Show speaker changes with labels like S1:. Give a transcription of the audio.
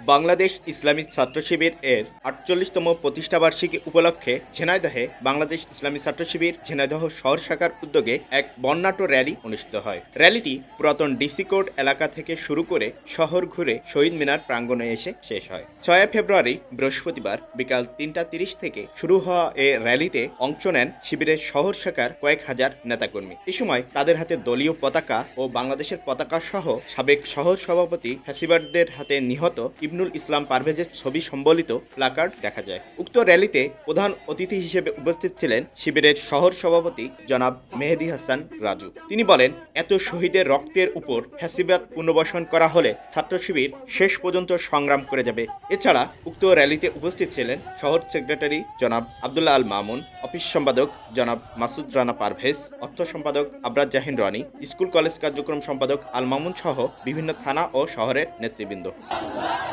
S1: বাংলাদেশ ইসলামী ছাত্র শিবির এর আটচল্লিশতম প্রতিষ্ঠাবার্ষিকী উপলক্ষে ঝিনাইদহে বাংলাদেশ ইসলামী ছাত্র শিবির ঝিনাইদহ শহর শাখার উদ্যোগে এক বর্ণাঢ্য র্যালি অনুষ্ঠিত হয়। র্যালিটি পুরাতন ডিসি কোর্ট এলাকা থেকে শুরু করে শহর ঘুরে শহীদ মিনার প্রাঙ্গণে এসে শেষ হয়। ছয় ফেব্রুয়ারি, বৃহস্পতিবার বিকাল তিনটা তিরিশ থেকে শুরু হওয়া এ র্যালিতে অংশ নেন শিবিরের শহর শাখার কয়েক হাজার নেতাকর্মী। এ সময় তাদের হাতে দলীয় পতাকা ও বাংলাদেশের পতাকা সহ সাবেক শহর সভাপতি ফ্যাসিবাদদের হাতে নিহত ইবনুল ইসলাম পারভেজের ছবি সম্বলিত প্লাকার্ড দেখা যায়। উক্ত র্যালিতে প্রধান অতিথি হিসেবে উপস্থিত ছিলেন শিবিরের শহর সভাপতি জনাব মেহেদি হাসান রাজু। তিনি বলেন, এত শহীদের রক্তের উপর ফ্যাসিবাদ পুনর্বাসন করা হলে ছাত্র শিবির শেষ পর্যন্ত সংগ্রাম করে যাবে। এছাড়া উক্ত র্যালিতে উপস্থিত ছিলেন শহর সেক্রেটারি জনাব আবদুল্লাহ আল মামুন, অফিস সম্পাদক জনাব মাসুদ রানা পারভেজ, অর্থ সম্পাদক আবরাজ জাহিন রানী, স্কুল কলেজ কার্যক্রম সম্পাদক আল মামুন সহ বিভিন্ন থানা ও শহরের নেতৃবৃন্দ।